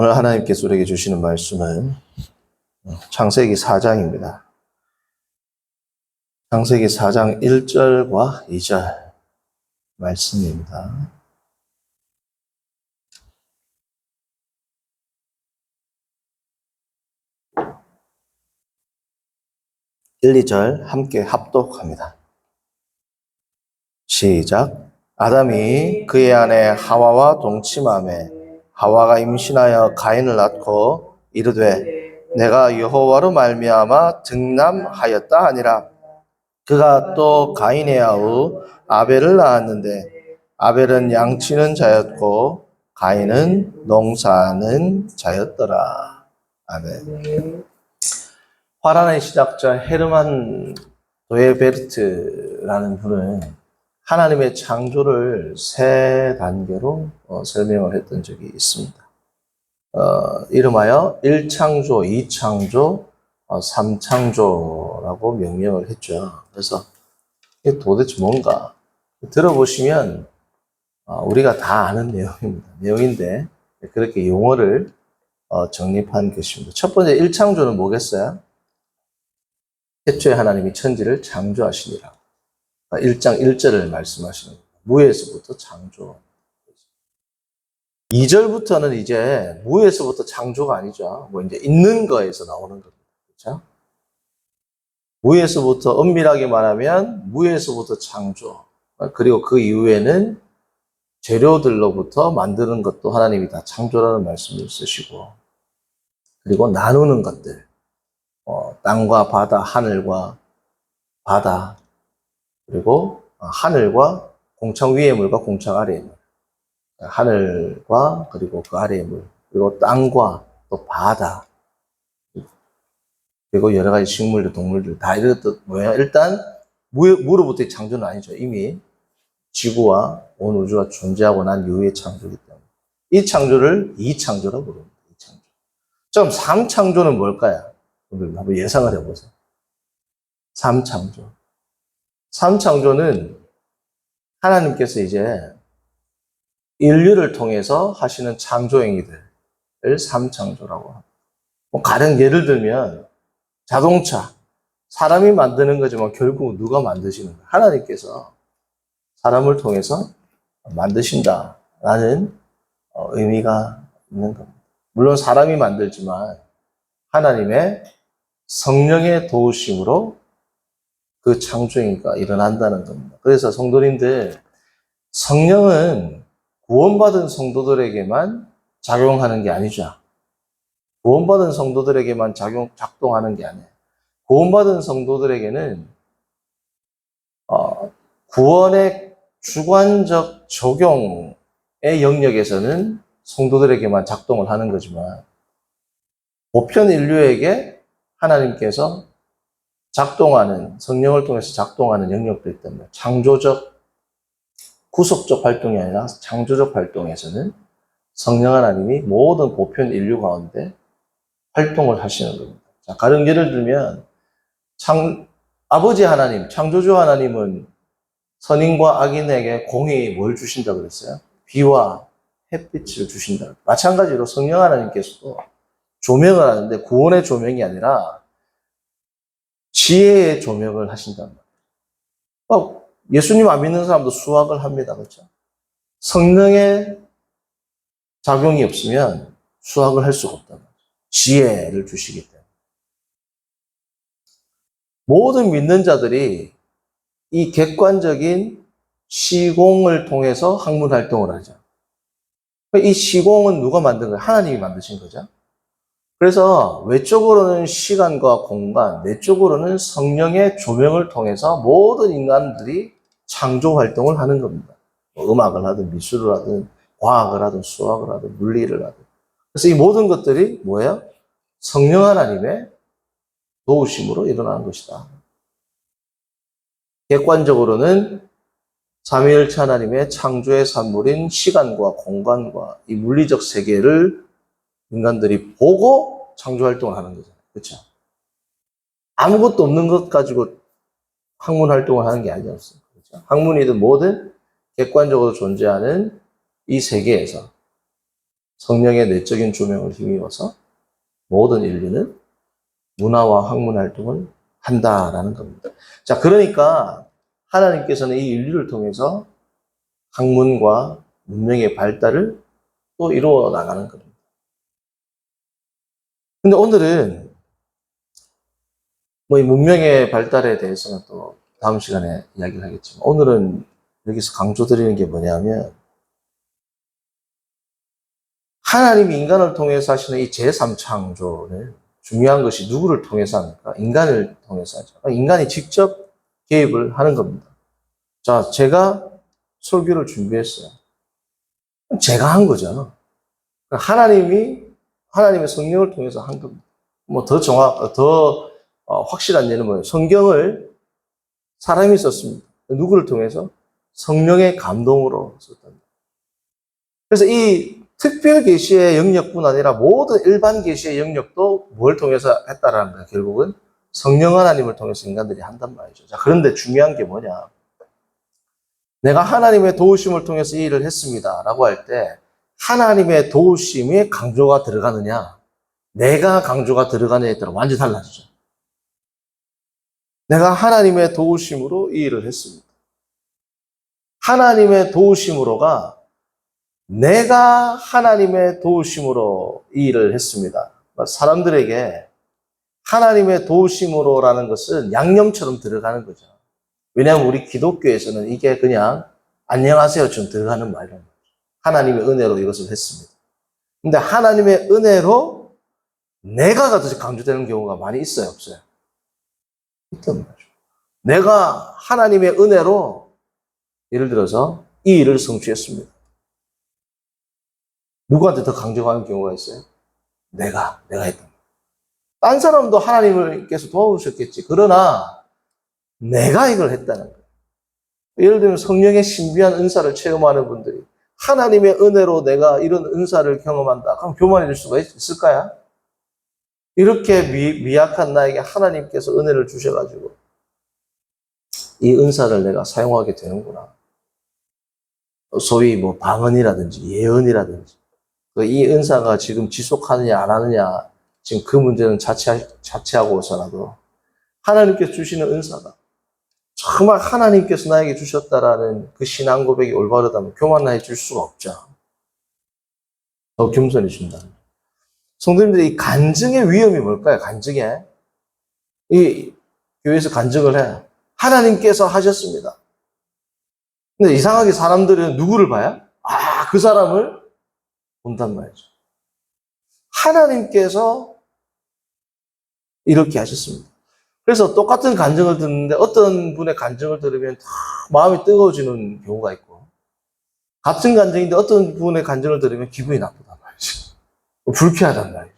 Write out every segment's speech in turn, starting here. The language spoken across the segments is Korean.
오늘 하나님께서 우리에게 주시는 말씀은 창세기 4장입니다. 창세기 4장 1절과 2절 말씀입니다. 1, 2절 함께 합독합니다. 시작. 아담이 그의 아내 하와와 동침함에 하와가 임신하여 가인을 낳고 이르되 내가 여호와로 말미암아 등남하였다 하니라. 그가 또 가인의 아우 아벨을 낳았는데 아벨은 양치는 자였고 가인은 농사는 자였더라. 아멘. 화란의 시작자 헤르만 도에베르트라는 분은 하나님의 창조를 세 단계로 어, 설명을 했던 적이 있습니다. 어, 이름하여 1창조, 2창조, 어, 3창조라고 명명을 했죠. 그래서 이게 도대체 뭔가 들어보시면 어, 우리가 다 아는 내용입니다. 내용인데 그렇게 용어를 어, 정립한 것입니다. 첫 번째 1창조는 뭐겠어요? 태초에 하나님이 천지를 창조하시니라. 1장 1절을 말씀하시는 거예요. 무에서부터 창조. 2절부터는 이제 무에서부터 창조가 아니죠. 뭐 이제 있는 거에서 나오는 겁니다. 그렇죠? 무에서부터 엄밀하게 말하면 무에서부터 창조. 그리고 그 이후에는 재료들로부터 만드는 것도 하나님이 다 창조라는 말씀을 쓰시고 그리고 나누는 것들 어, 땅과 바다, 하늘과 바다, 그리고 하늘과 공창 위의 물과 공창 아래의 물, 하늘과 그리고 그 아래의 물, 그리고 땅과 또 바다, 그리고 여러 가지 식물들, 동물들 다 이런 것도 뭐야? 일단 무, 무로부터의 창조는 아니죠. 이미 지구와 온 우주가 존재하고 난 이후의 창조이기 때문에 이 창조를 이창조라고 부릅니다. 이창조. 그럼 삼창조는 뭘까요? 한번 예상을 해보세요. 삼창조. 삼창조는 하나님께서 이제 인류를 통해서 하시는 창조 행위들을 삼창조라고 합니다. 뭐 가령 예를 들면 자동차, 사람이 만드는 거지만 결국 누가 만드시는 거예요? 하나님께서 사람을 통해서 만드신다라는 어, 의미가 있는 겁니다. 물론 사람이 만들지만 하나님의 성령의 도우심으로 그 창조행위가 일어난다는 겁니다. 그래서 성도님들, 성령은 구원받은 성도들에게만 작용하는 게 아니죠. 구원받은 성도들에게만 작용, 작동하는 게 아니에요. 구원받은 성도들에게는, 어, 구원의 주관적 적용의 영역에서는 성도들에게만 작동을 하는 거지만, 보편 인류에게 하나님께서 작동하는 성령을 통해서 작동하는 영역들 때문에 창조적 구속적 활동이 아니라 창조적 활동에서는 성령 하나님이 모든 보편 인류 가운데 활동을 하시는 겁니다. 자, 가령 예를 들면 창 아버지 하나님, 창조주 하나님은 선인과 악인에게 공히 뭘 주신다 그랬어요? 비와 햇빛을 주신다. 마찬가지로 성령 하나님께서도 조명을 하는데 구원의 조명이 아니라 지혜의 조명을 하신단 말이에요. 어, 예수님 안 믿는 사람도 수학을 합니다. 그렇죠? 성령의 작용이 없으면 수학을 할 수가 말이에요. 지혜를 주시기 때문에. 모든 믿는 자들이 이 객관적인 시공을 통해서 학문 활동을 하죠. 이 시공은 누가 만든 거예요? 하나님이 만드신 거죠. 그래서 외적으로는 시간과 공간, 내적으로는 성령의 조명을 통해서 모든 인간들이 창조 활동을 하는 겁니다. 뭐 음악을 하든 미술을 하든 과학을 하든 수학을 하든 물리를 하든. 그래서 이 모든 것들이 뭐예요? 성령 하나님의 도우심으로 일어나는 것이다. 객관적으로는 삼위일체 하나님의 창조의 산물인 시간과 공간과 이 물리적 세계를 인간들이 보고 창조 활동을 하는 거잖아요. 그렇죠? 아무것도 없는 것 가지고 학문 활동을 하는 게 않습니까? 그렇죠? 학문이든 뭐든 객관적으로 존재하는 이 세계에서 성령의 내적인 조명을 힘입어서 모든 인류는 문화와 학문 활동을 한다라는 겁니다. 자, 그러니까 하나님께서는 이 인류를 통해서 학문과 문명의 발달을 또 이루어 나가는 겁니다. 근데 오늘은 뭐 이 문명의 발달에 대해서는 또 다음 시간에 이야기를 하겠지만 오늘은 여기서 강조드리는 게 뭐냐면 하나님이 인간을 통해서 하시는 이 제3창조는 중요한 것이 누구를 통해서 합니까? 인간을 통해서 하죠. 인간이 직접 개입을 하는 겁니다. 자, 제가 설교를 준비했어요. 제가 한 거죠. 하나님이 하나님의 성령을 통해서 한 겁니다. 뭐 더 정확, 더 어, 확실한 예는 뭐예요? 성경을 사람이 썼습니다. 누구를 통해서? 성령의 감동으로 썼답니다. 그래서 이 특별 계시의 영역뿐 아니라 모든 일반 계시의 영역도 뭘 통해서 했다라는 거예요. 결국은 성령 하나님을 통해서 인간들이 한단 말이죠. 자, 그런데 중요한 게 뭐냐? 내가 하나님의 도우심을 통해서 이 일을 했습니다. 라고 할 때, 하나님의 도우심에 강조가 들어가느냐, 내가 강조가 들어가느냐에 따라 완전히 달라지죠. 내가 하나님의 도우심으로 이 일을 했습니다. 하나님의 도우심으로가 내가 하나님의 도우심으로 이 일을 했습니다. 사람들에게 하나님의 도우심으로라는 것은 양념처럼 들어가는 거죠. 왜냐하면 우리 기독교에서는 이게 그냥 안녕하세요처럼 들어가는 말이죠. 하나님의 은혜로 이것을 했습니다. 근데 하나님의 은혜로 내가가 더 강조되는 경우가 많이 있어요, 없어요? 있단 말이죠. 내가 하나님의 은혜로 예를 들어서 이 일을 성취했습니다. 누구한테 더 강조하는 경우가 있어요? 내가, 내가 했다. 딴 사람도 하나님께서 도와주셨겠지. 그러나 내가 이걸 했다는 거예요. 예를 들면 성령의 신비한 은사를 체험하는 분들이 하나님의 은혜로 내가 이런 은사를 경험한다. 그럼 교만해질 수가 있을까요? 이렇게 미, 미약한 나에게 하나님께서 은혜를 주셔가지고 이 은사를 내가 사용하게 되는구나. 소위 뭐 방언이라든지 예언이라든지 그이 은사가 지금 지속하느냐 안 하느냐 지금 그 문제는 자체, 자체하고서라도 하나님께서 주시는 은사가 정말 하나님께서 나에게 주셨다라는 그 신앙 고백이 올바르다면 교만해 줄 수가 없죠. 더 겸손해진다. 성도님들이 이 간증의 위험이 뭘까요? 간증에. 이 교회에서 간증을 해요. 하나님께서 하셨습니다. 근데 이상하게 사람들은 누구를 봐요? 아, 그 사람을 본단 말이죠. 하나님께서 이렇게 하셨습니다. 그래서 똑같은 간증을 듣는데 어떤 분의 간증을 들으면 다 마음이 뜨거워지는 경우가 있고 같은 간증인데 어떤 분의 간증을 들으면 기분이 나쁘단 말이죠. 불쾌하단 말이죠.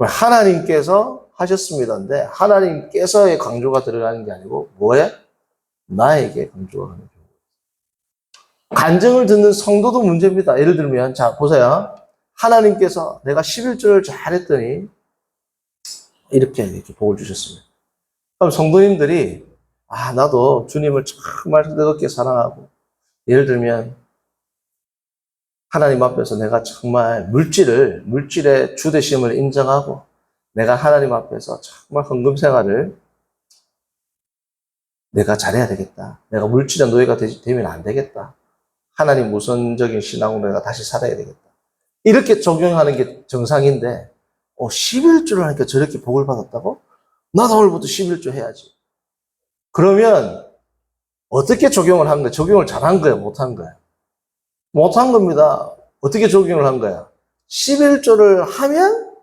하나님께서 하셨습니다인데 하나님께서의 강조가 들어가는 게 아니고 뭐에? 나에게 강조가 가는 경우. 간증을 듣는 성도도 문제입니다. 예를 들면 자 보세요. 하나님께서 내가 11조를 잘했더니 이렇게 이렇게 복을 주셨습니다. 그럼 성도님들이 아 나도 주님을 정말 뜨겁게 사랑하고 예를 들면 하나님 앞에서 내가 정말 물질을 물질의 주대심을 인정하고 내가 하나님 앞에서 정말 헌금 생활을 내가 잘해야 되겠다. 내가 물질의 노예가 되 면 안 되겠다. 하나님 우선적인 신앙으로 내가 다시 살아야 되겠다. 이렇게 적용하는 게 정상인데, 어, 11조를 하니까 저렇게 복을 받았다고? 나도 오늘부터 11조 해야지. 그러면, 어떻게 적용을 한 거야? 적용을 잘한 거야? 못한 거야? 못한 겁니다. 어떻게 적용을 한 거야? 11조를 하면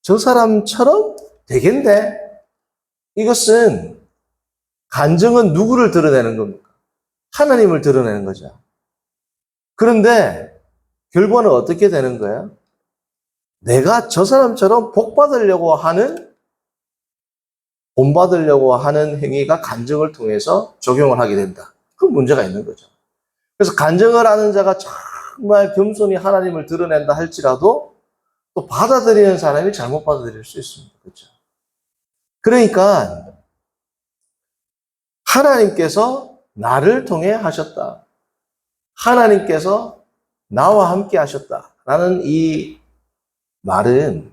저 사람처럼 되겠네. 이것은 간증은 누구를 드러내는 겁니까? 하나님을 드러내는 거죠. 그런데 결과는 어떻게 되는 거야? 내가 저 사람처럼 복 받으려고 하는 본 받으려고 하는 행위가 간증을 통해서 적용을 하게 된다. 그 문제가 있는 거죠. 그래서 간증을 하는 자가 정말 겸손히 하나님을 드러낸다 할지라도 또 받아들이는 사람이 잘못 받아들일 수 있습니다. 그렇죠? 그러니까 하나님께서 나를 통해 하셨다. 하나님께서 나와 함께 하셨다. 라는 이 말은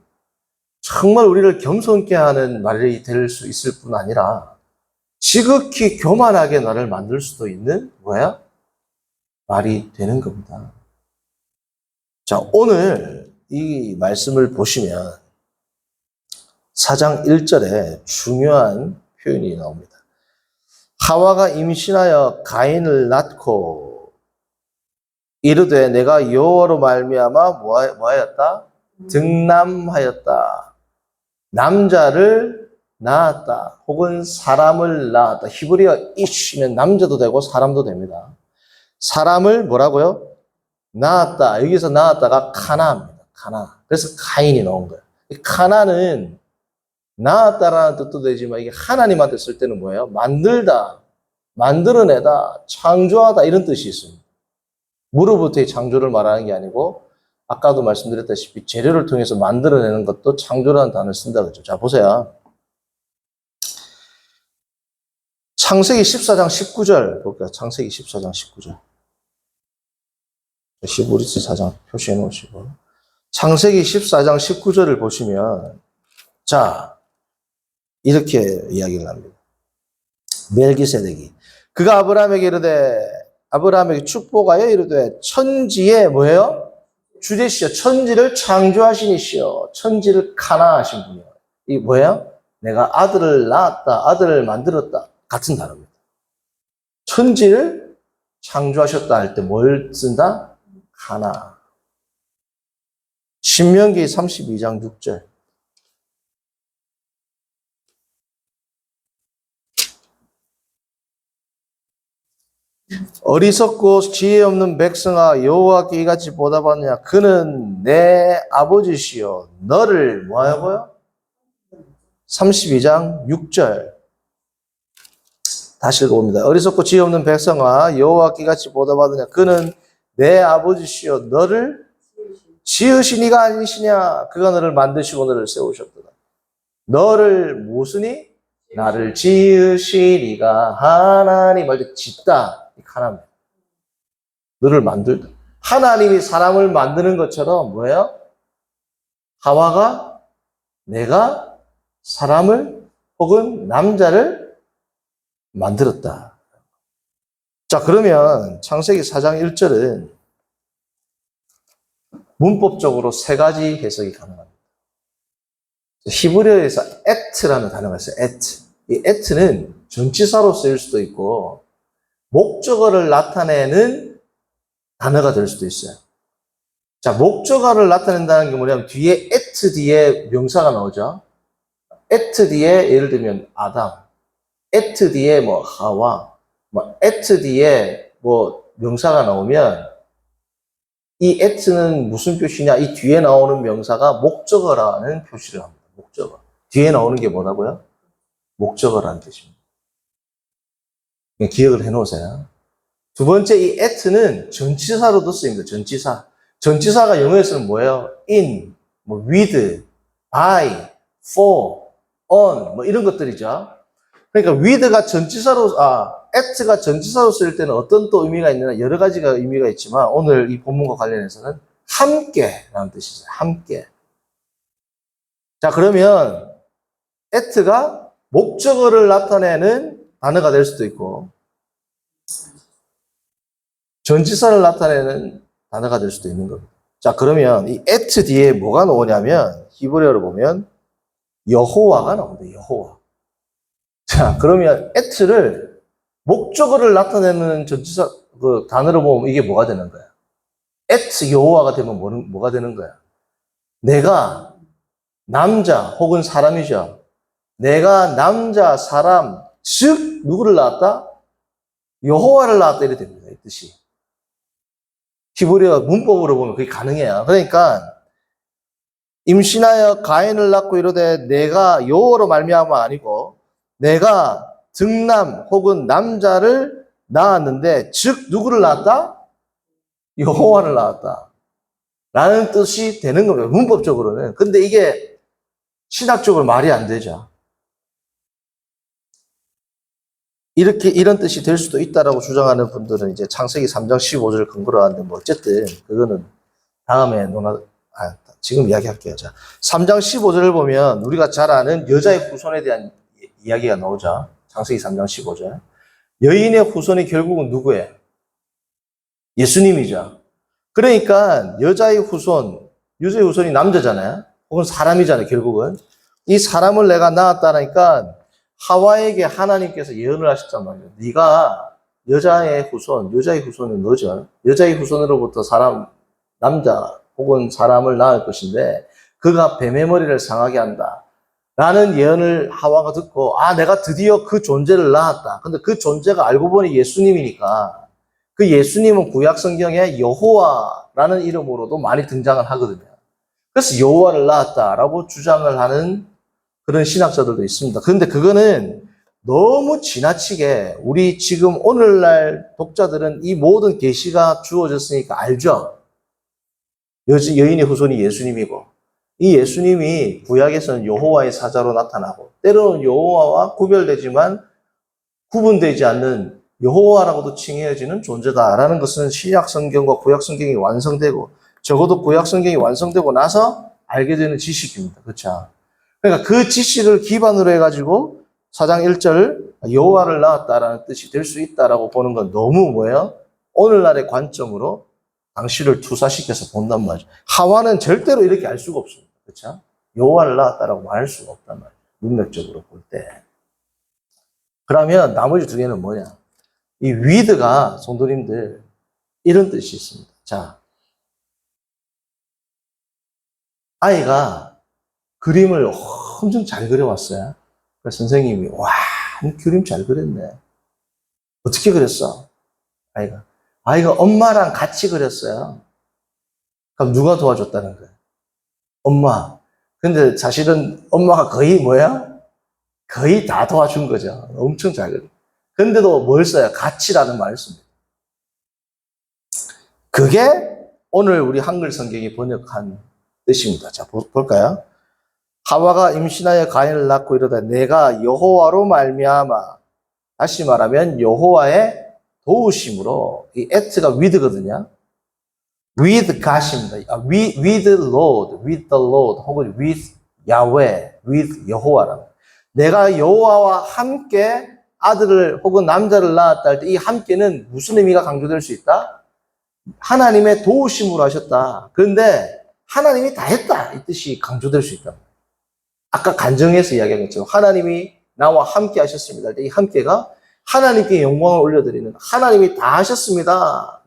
정말 우리를 겸손케 하는 말이 될 수 있을 뿐 아니라 지극히 교만하게 나를 만들 수도 있는 뭐야? 말이 되는 겁니다. 자, 오늘 이 말씀을 보시면 4장 1절에 중요한 표현이 나옵니다. 하와가 임신하여 가인을 낳고 이르되 내가 여호와로 말미암아 뭐하- 뭐하였다? 등남하였다. 남자를 낳았다. 혹은 사람을 낳았다. 히브리어 이시는 남자도 되고 사람도 됩니다. 사람을 뭐라고요? 낳았다. 여기서 낳았다가 카나입니다. 카나. 그래서 가인이 나온 거예요. 이 카나는 낳았다라는 뜻도 되지만 이게 하나님한테 쓸 때는 뭐예요? 만들다, 만들어내다, 창조하다 이런 뜻이 있습니다. 무로부터의 창조를 말하는 게 아니고 아까도 말씀드렸다시피 재료를 통해서 만들어내는 것도 창조라는 단어를 쓴다 그랬죠. 자 보세요. 창세기 14장 19절 볼까요? 창세기 14장 19절. 시브리스 4장 표시해 놓으시고 창세기 14장 19절을 보시면 자 이렇게 이야기를 합니다. 멜기세덱이 그가 아브라함에게 이르되 아브라함에게 축복하여 이르되 천지에 뭐예요? 주제시여 천지를 창조하신 이시여 천지를 카나하신 분이요. 이 뭐예요? 내가 아들을 낳았다 아들을 만들었다 같은 단어입니다. 천지를 창조하셨다 할 때 뭘 쓴다? 카나. 신명기 32장 6절. 어리석고 지혜 없는 백성아 여호와께 이같이 보답하느냐 그는 내 아버지시요 너를 뭐하고요? 32장 6절 다시 읽어봅니다. 어리석고 지혜 없는 백성아 여호와께 이같이 보답하느냐 그는 내 아버지시요 너를 지으신 이가 아니시냐 그가 너를 만드시고 너를 세우셨도다. 너를 무슨이? 나를 지으신 이가 하나님 말때 짓다. 이 하나님. 너를 만들다. 하나님이 사람을 만드는 것처럼 뭐예요? 하와가 내가 사람을 혹은 남자를 만들었다. 자, 그러면 창세기 4장 1절은 문법적으로 세 가지 해석이 가능합니다. 히브리어에서 act라는 단어가 있어요. act. 이 act는 전치사로 쓰일 수도 있고 목적어를 나타내는 단어가 될 수도 있어요. 자, 목적어를 나타낸다는 게 뭐냐면 뒤에 at 뒤에 명사가 나오죠. at 뒤에 예를 들면 아담, at 뒤에 뭐 하와, 뭐 at 뒤에 뭐 명사가 나오면 이 at는 무슨 표시냐? 이 뒤에 나오는 명사가 목적어라는 표시를 합니다. 목적어. 뒤에 나오는 게 뭐라고요? 목적어라는 뜻입니다. 그냥 기억을 해 놓으세요. 두 번째, 이 at는 전치사로도 쓰입니다. 전치사. 전치사가 영어에서는 뭐예요? in, 뭐 with, by, for, on, 뭐 이런 것들이죠. 그러니까 with가 전치사로, 아, at가 전치사로 쓸 때는 어떤 또 의미가 있느냐, 여러 가지가 의미가 있지만, 오늘 이 본문과 관련해서는 함께라는 뜻이 있어요. 함께. 자, 그러면 at가 목적어를 나타내는 단어가 될 수도 있고, 전치사를 나타내는 단어가 될 수도 있는 겁니다. 자, 그러면 이 at 뒤에 뭐가 나오냐면, 히브리어로 보면, 여호와가 나옵니다. 여호와. 자, 그러면 at를 목적어를 나타내는 전치사, 그 단어로 보면 이게 뭐가 되는 거야? at 여호와가 되면 뭐, 뭐가 되는 거야? 내가 남자 혹은 사람이죠. 내가 남자, 사람, 즉 누구를 낳았다? 여호와를 낳았다 이래 됩니다. 이 뜻이. 히브리어 문법으로 보면 그게 가능해요. 그러니까 임신하여 가인을 낳고 이르되 내가 여호와로 말미암아 아니고 내가 등남 혹은 남자를 낳았는데 즉 누구를 낳았다? 여호와를 낳았다. 라는 뜻이 되는 겁니다. 문법적으로는. 근데 이게 신학적으로 말이 안 되죠. 이렇게 이런 뜻이 될 수도 있다라고 주장하는 분들은 이제 창세기 3장 15절을 근거로 하는데 뭐 어쨌든 그거는 다음에 논하 아, 지금 이야기할게요. 자, 3장 15절을 보면 우리가 잘 아는 여자의 후손에 대한 이- 이야기가 나오죠. 창세기 3장 15절. 여인의 후손이 결국은 누구예요? 예수님이죠. 그러니까 여자의 후손, 여자의 후손이 남자잖아요. 혹은 사람이잖아요, 결국은. 이 사람을 내가 낳았다니까 하와에게 하나님께서 예언을 말이에요. 네가 여자의 후손, 여자의 후손은 너죠. 여자의 후손으로부터 사람, 남자 혹은 사람을 낳을 것인데 그가 뱀의 머리를 상하게 한다. 라는 예언을 하와가 듣고 아 내가 드디어 그 존재를 낳았다. 근데 그 존재가 알고 보니 예수님이니까 그 예수님은 구약 성경에 여호와라는 이름으로도 많이 등장을 하거든요. 그래서 여호와를 낳았다라고 주장을 하는 그런 신학자들도 있습니다. 그런데 그거는 너무 지나치게 우리 지금 오늘날 독자들은 이 모든 계시가 주어졌으니까 알죠. 여, 여인의 후손이 예수님이고 이 예수님이 구약에서는 여호와의 사자로 나타나고 때로는 여호와와 구별되지만 구분되지 않는 여호와라고도 칭해지는 존재다라는 것은 신약 성경과 구약 성경이 완성되고 적어도 구약 성경이 완성되고 나서 알게 되는 지식입니다. 그렇죠? 그러니까 그 지식을 기반으로 해가지고 사장 1절 여호와를 낳았다라는 뜻이 될 수 있다라고 보는 건 너무 뭐예요? 오늘날의 관점으로 당시를 투사시켜서 본단 말이죠. 하와는 절대로 이렇게 알 수가 없습니다. 그렇죠? 여호와를 낳았다라고 말할 수가 없단 말이에요. 문맥적으로 볼 때. 그러면 나머지 두 개는 뭐냐? 이 위드가 성도님들 이런 뜻이 있습니다. 자, 아이가 그림을 엄청 잘 그려왔어요. 그래서 선생님이 와, 이 그림 잘 그렸네. 어떻게 그렸어? 아이가 아이가 엄마랑 같이 그렸어요. 그럼 누가 도와줬다는 거예요? 엄마. 근데 사실은 엄마가 거의 뭐야? 거의 다 도와준 거죠. 엄청 잘 그려. 근데도 뭘 써요? 가치라는 말을 씁니다. 그게 오늘 우리 한글 성경이 번역한 뜻입니다. 자, 보- 볼까요? 하와가 임신하여 가인을 낳고 이르다 내가 여호와로 말미암아 다시 말하면 여호와의 도우심으로 이 at가 with거든요. with God입니다. 아, with, with Lord, with the Lord 혹은 with Yahweh, with 여호와라. 내가 여호와와 함께 아들을 혹은 남자를 낳았다 할 때 이 함께는 무슨 의미가 강조될 수 있다? 하나님의 도우심으로 하셨다. 그런데 하나님이 다 했다. 이 뜻이 강조될 수 있다. 아까 간정에서 이야기한 것처럼 하나님이 나와 함께 하셨습니다. 이 함께가 하나님께 영광을 올려드리는 하나님이 다 하셨습니다.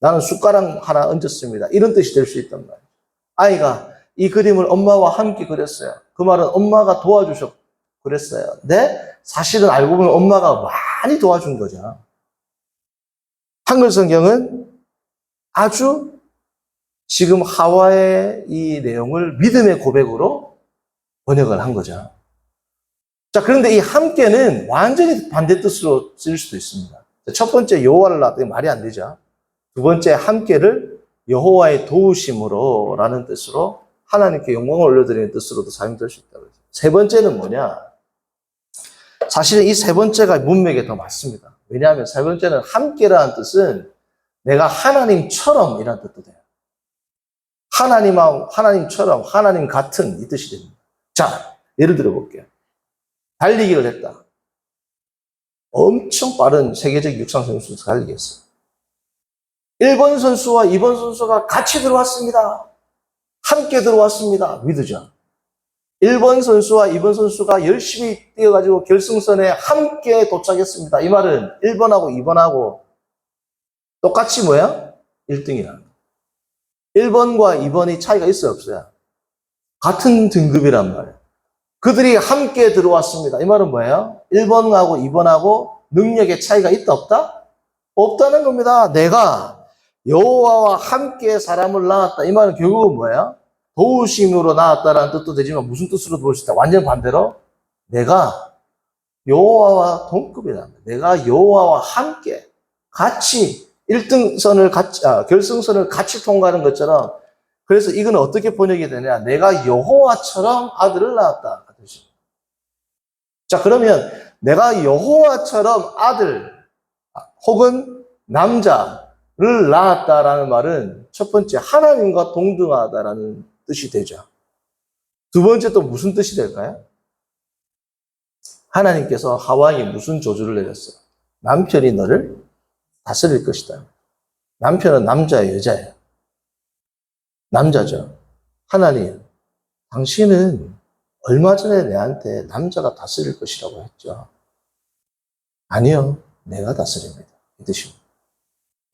나는 숟가락 하나 얹었습니다. 이런 뜻이 될 수 있단 말이에요. 아이가 이 그림을 엄마와 함께 그렸어요. 그 말은 엄마가 도와주셨 그랬어요. 근데 사실은 알고 보면 엄마가 많이 도와준 거죠. 한글 성경은 아주 지금 하와의 이 내용을 믿음의 고백으로 번역을 한 거죠. 자, 그런데 이 함께는 완전히 반대 뜻으로 쓰일 수도 있습니다. 첫 번째 여호와를 낳았더니 말이 안 되죠. 두 번째 함께를 여호와의 도우심으로 라는 뜻으로 하나님께 영광을 올려드리는 뜻으로도 사용될 수 있다고 했어요. 세 번째는 뭐냐? 사실은 이 세 번째가 문맥에 더 맞습니다. 왜냐하면 세 번째는 함께라는 뜻은 내가 하나님처럼 이라는 뜻도 돼요. 하나님하고 하나님처럼 하나님 같은 이 뜻이 됩니다. 자, 예를 들어 볼게요. 달리기를 했다. 엄청 빠른 세계적 육상 선수도 달리기 했어요. 1번 선수와 2번 선수가 같이 들어왔습니다. 함께 들어왔습니다. 믿으죠. 1번 선수와 2번 선수가 열심히 뛰어가지고 결승선에 함께 도착했습니다. 이 말은 1번하고 2번하고 똑같이 뭐야? 1등이라는 1번과 2번이 차이가 있어요, 없어요? 같은 등급이란 말이에요. 그들이 함께 들어왔습니다. 이 말은 뭐예요? 1번하고 2번하고 능력의 차이가 있다, 없다? 없다는 겁니다. 내가 여호와와 함께 사람을 낳았다. 이 말은 결국은 뭐예요? 도우심으로 낳았다라는 뜻도 되지만 무슨 뜻으로 볼 수 있다? 완전 반대로 내가 여호와와 동급이다. 내가 여호와와 함께 같이 1등선을 같이 아, 결승선을 같이 통과하는 것처럼 그래서 이건 어떻게 번역이 되냐? 내가 여호와처럼 아들을 낳았다. 그. 자, 그러면 내가 여호와처럼 아들 혹은 남자를 낳았다라는 말은 첫 번째 하나님과 동등하다라는 뜻이 되죠. 두 번째 또 무슨 뜻이 될까요? 하나님께서 하와에게 무슨 조주를 내렸어요? 남편이 너를 다스릴 것이다. 남편은 남자예요, 여자예요? 남자죠. 하나님, 당신은 얼마 전에 내한테 남자가 다스릴 것이라고 했죠. 아니요, 내가 다스립니다. 이 뜻입니다.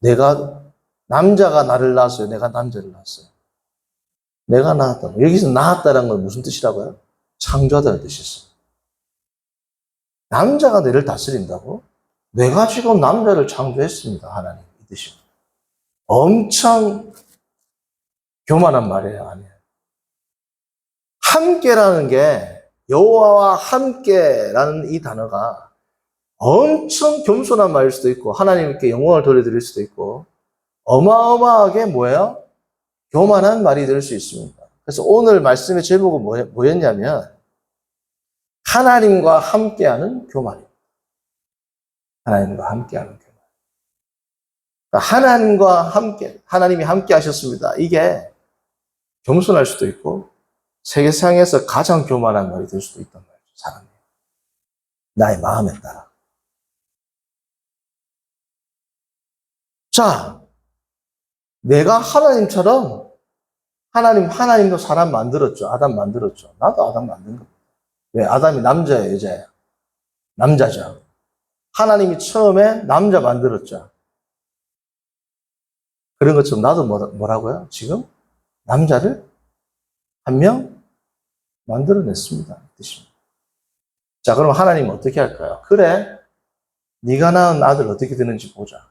내가, 남자가 나를 낳았어요. 내가 남자를 낳았어요. 내가 낳았다. 여기서 낳았다는 건 무슨 뜻이라고요? 창조하다는 뜻이 있어요. 남자가 너를 다스린다고? 내가 지금 남자를 창조했습니다. 하나님. 이 뜻입니다. 엄청 교만한 말이에요. 아니에요. 함께라는 게 여호와와 함께라는 이 단어가 엄청 겸손한 말일 수도 있고 하나님께 영광을 돌려드릴 수도 있고 어마어마하게 뭐예요? 교만한 말이 될 수 있습니다. 그래서 오늘 말씀의 제목은 뭐- 뭐였냐면 하나님과 함께하는 교만입니다. 하나님과 함께하는 교만. 그러니까 하나님과 함께 하나님이 함께 하셨습니다. 이게 겸손할 수도 있고 세계상에서 가장 교만한 말이 될 수도 있단 말이죠. 사람이. 나의 마음에 따라. 자, 내가 하나님처럼 하나님 하나님도 사람 만들었죠. 아담 만들었죠. 나도 아담 만든 겁니다. 왜? 아담이 남자예요, 여자예요? 남자죠. 하나님이 처음에 남자 만들었죠. 그런 것처럼 나도 뭐라- 뭐라고요? 지금 남자를 한 명 만들어냈습니다. 자, 그럼 하나님은 어떻게 할까요? 그래, 네가 낳은 아들 어떻게 되는지 보자.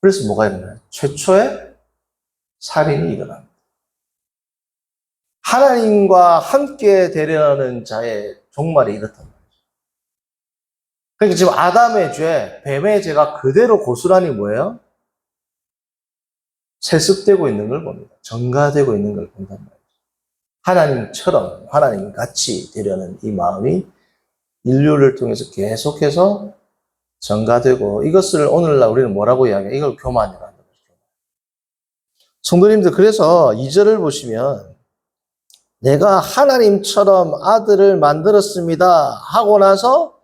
그래서 뭐가 일어나요? 최초의 살인이 일어납니다. 하나님과 함께 되려는 자의 종말이 이렇단 말이죠. 그러니까 지금 아담의 죄, 뱀의 죄가 그대로 고스란히 뭐예요? 세습되고 있는 걸 봅니다. 전가되고 있는 걸 본단 말이죠. 하나님처럼, 하나님 같이 되려는 이 마음이 인류를 통해서 계속해서 전가되고 이것을 오늘날 우리는 뭐라고 이야기해요? 이걸 교만이라는 거죠. 성도님들, 그래서 이절을 보시면 내가 하나님처럼 아들을 만들었습니다 하고 나서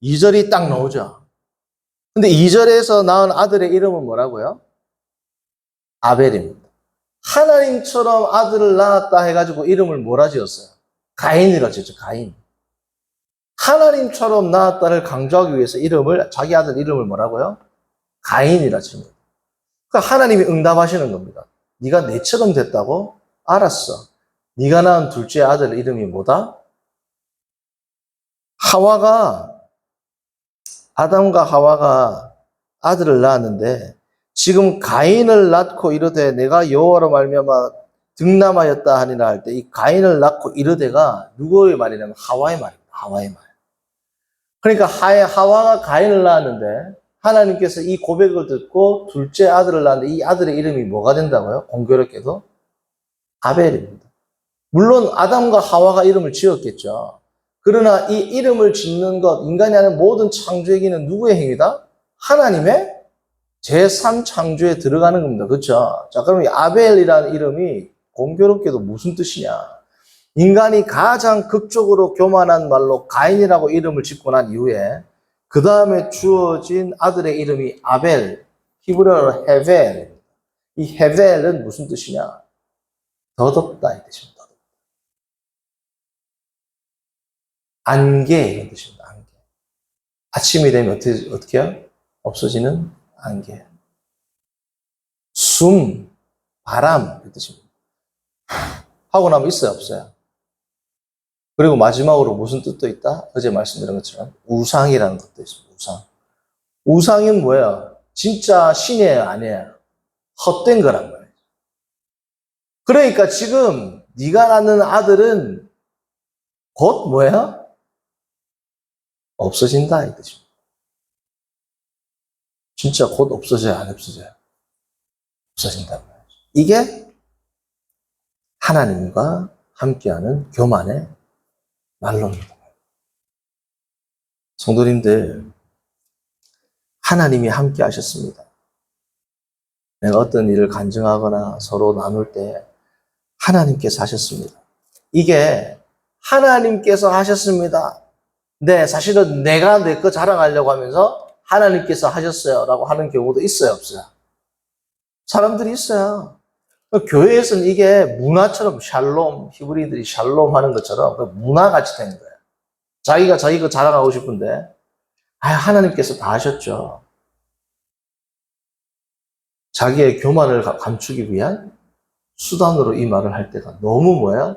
이절이딱 나오죠. 근데 이절에서 낳은 아들의 이름은 뭐라고요? 아벨입니다. 하나님처럼 아들을 낳았다 해가지고 이름을 뭐라 지었어요? 가인이라 지었죠, 가인. 하나님처럼 낳았다를 강조하기 위해서 이름을, 자기 아들 이름을 뭐라고요? 가인이라 거예요. 그러니까 하나님이 응답하시는 겁니다. 네가 내처럼 됐다고? 알았어. 네가 낳은 둘째 아들 이름이 뭐다? 하와가, 아담과 하와가 아들을 낳았는데 지금 가인을 낳고 이르되 내가 여호와로 말미암아 등남하였다 하니라 할 때 이 가인을 낳고 이르되가 누구의 말이냐면 하와의 말입니다. 하와의 말. 그러니까 하- 하와가 가인을 낳았는데 하나님께서 이 고백을 듣고 둘째 아들을 낳았는데 이 아들의 이름이 뭐가 된다고요? 공교롭게도 아벨입니다. 물론 아담과 하와가 이름을 지었겠죠. 그러나 이 이름을 짓는 것, 인간이 하는 모든 창조행위는 누구의 행위다? 하나님의 제3창조에 들어가는 겁니다. 그렇죠? 자, 그럼 이 아벨이라는 이름이 공교롭게도 무슨 뜻이냐? 인간이 가장 극적으로 교만한 말로 가인이라고 이름을 짓고 난 이후에 그 다음에 주어진 아들의 이름이 아벨, 히브리어로 헤벨. 이 헤벨은 무슨 뜻이냐? 더덥다 이 뜻입니다. 안개 이런 뜻입니다. 안개. 아침이 되면 어떻게 어떻게 해요? 없어지는 안개. 숨, 바람 이 뜻입니다. 하고 나면 있어요, 없어요? 그리고 마지막으로 무슨 뜻도 있다? 어제 말씀드린 것처럼 우상이라는 것도 있습니다. 우상. 우상이 뭐예요? 진짜 신이에요, 아니에요? 헛된 거란 말이에요. 그러니까 지금 네가 낳는 아들은 곧 뭐예요? 없어진다 이 뜻입니다. 진짜 곧 없어져요, 안 없어져요? 없어진단 말이죠. 이게 하나님과 함께하는 교만의 말로입니다. 성도님들, 하나님이 함께 하셨습니다. 내가 어떤 일을 간증하거나 서로 나눌 때 하나님께서 하셨습니다. 이게 하나님께서 하셨습니다. 네, 사실은 내가 내 거 자랑하려고 하면서 하나님께서 하셨어요. 라고 하는 경우도 있어요, 없어요? 사람들이 있어요. 교회에서는 이게 문화처럼 샬롬, 히브리들이 샬롬 하는 것처럼 그 문화같이 된 거예요. 자기가 자기 거 자랑하고 싶은데, 아, 하나님께서 다 하셨죠. 자기의 교만을 가- 감추기 위한 수단으로 이 말을 할 때가 너무 뭐야?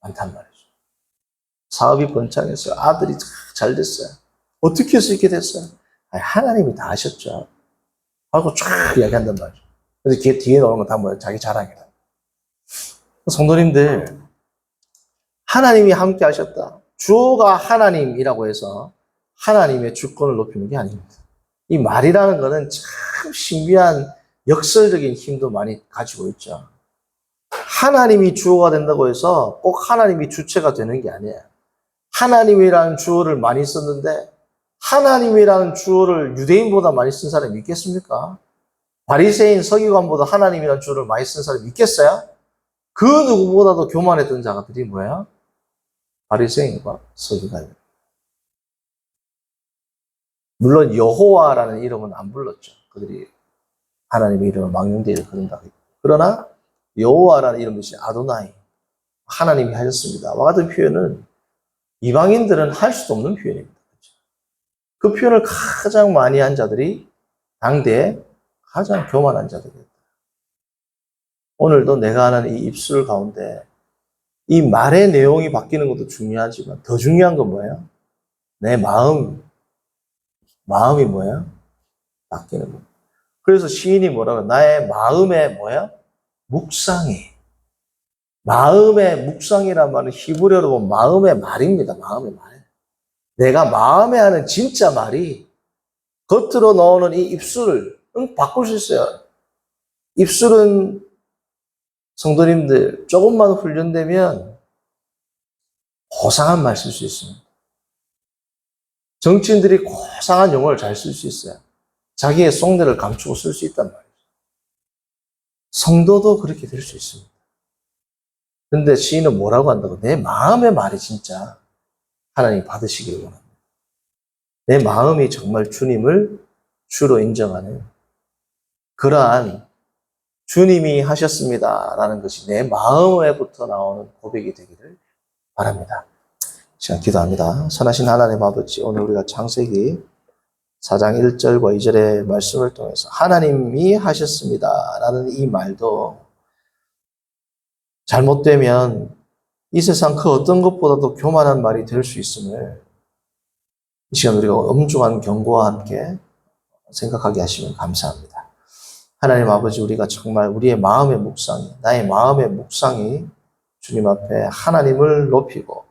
많단 말이죠. 사업이 번창했어요. 아들이 잘 됐어요. 어떻게 해서 이렇게 됐어요? 아니, 하나님이 다 하셨죠. 하고 쫙 이야기한단 말이죠. 근데 뒤에, 뒤에 나오는 건 다 뭐야? 자기 자랑이다. 성도님들, 하나님이 함께 하셨다. 주어가 하나님이라고 해서 하나님의 주권을 높이는 게 아닙니다. 이 말이라는 거는 참 신비한 역설적인 힘도 많이 가지고 있죠. 하나님이 주어가 된다고 해서 꼭 하나님이 주체가 되는 게 아니에요. 하나님이라는 주어를 많이 썼는데 하나님이라는 주어를 유대인보다 많이 쓴 사람이 있겠습니까? 바리새인 서기관보다 하나님이라는 주어를 많이 쓴 사람이 있겠어요? 그 누구보다도 교만했던 자들이 뭐예요? 바리새인과 서기관입니다. 물론 여호와라는 이름은 안 불렀죠. 그들이 하나님의 이름을 망령되이 그런다. 그러나 여호와라는 이름 대신 아도나이 하나님이 하셨습니다. 와 같은 표현은 이방인들은 할 수도 없는 표현입니다. 그 표현을 가장 많이 한 자들이 당대에 가장 교만한 자들이었다. 오늘도 내가 하는 이 입술 가운데 이 말의 내용이 바뀌는 것도 중요하지만 더 중요한 건 뭐예요? 내 마음, 마음이 뭐야? 바뀌는 거. 그래서 시인이 뭐라고 나의 마음의 뭐야? 묵상이. 마음의 묵상이란 말은 히브리어로 보면 마음의 말입니다. 마음의 말. 내가 마음에 하는 진짜 말이 겉으로 나오는 이 입술을 응, 바꿀 수 있어요. 입술은 성도님들 조금만 훈련되면 고상한 말 쓸 수 있습니다. 정치인들이 고상한 용어를 잘 쓸 수 있어요. 자기의 속내를 감추고 쓸 수 있단 말이죠. 성도도 그렇게 될 수 있습니다. 근데 시인은 뭐라고 한다고? 내 마음의 말이 진짜 하나님 받으시기를 원합니다. 내 마음이 정말 주님을 주로 인정하는 그러한 주님이 하셨습니다라는 것이 내 마음에부터 나오는 고백이 되기를 바랍니다. 시간 기도합니다. 선하신 하나님 아버지, 오늘 우리가 창세기 4장 1절과 2절의 말씀을 통해서 하나님이 하셨습니다라는 이 말도 잘못되면 이 세상 그 어떤 것보다도 교만한 말이 될 수 있음을 이 시간 우리가 엄중한 경고와 함께 생각하게 하시면 감사합니다. 하나님 아버지, 우리가 정말 우리의 마음의 묵상이, 나의 마음의 묵상이 주님 앞에 하나님을 높이고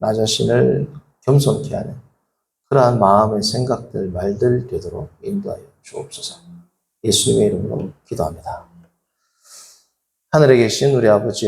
나 자신을 겸손케 하는 그러한 마음의 생각들, 말들 되도록 인도하여 주옵소서. 예수님의 이름으로 기도합니다. 하늘에 계신 우리 아버지